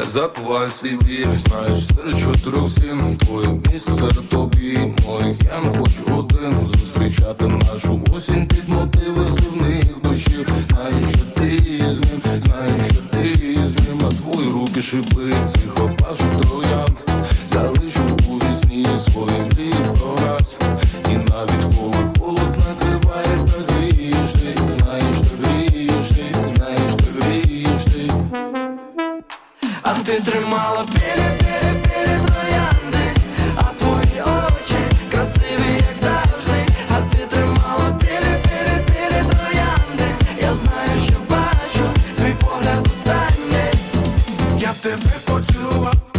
забувай свій біль Знаєш, серед чотирьох син. Твоє місце серед тобі моїх Я не хочу один. Зустрічати нашу осінь під мотиви зливних душі. Знаю, що ти з ним, знаю, що ти з ним. А твої руки шипи, цих Ти тримала. Білі, білі, білі троянди, а твої очі красиві, як завжди, а ти тримала. Білі, білі, білі троянди. Я знаю, що бачу, твій погляд останній Я тебе поцілував.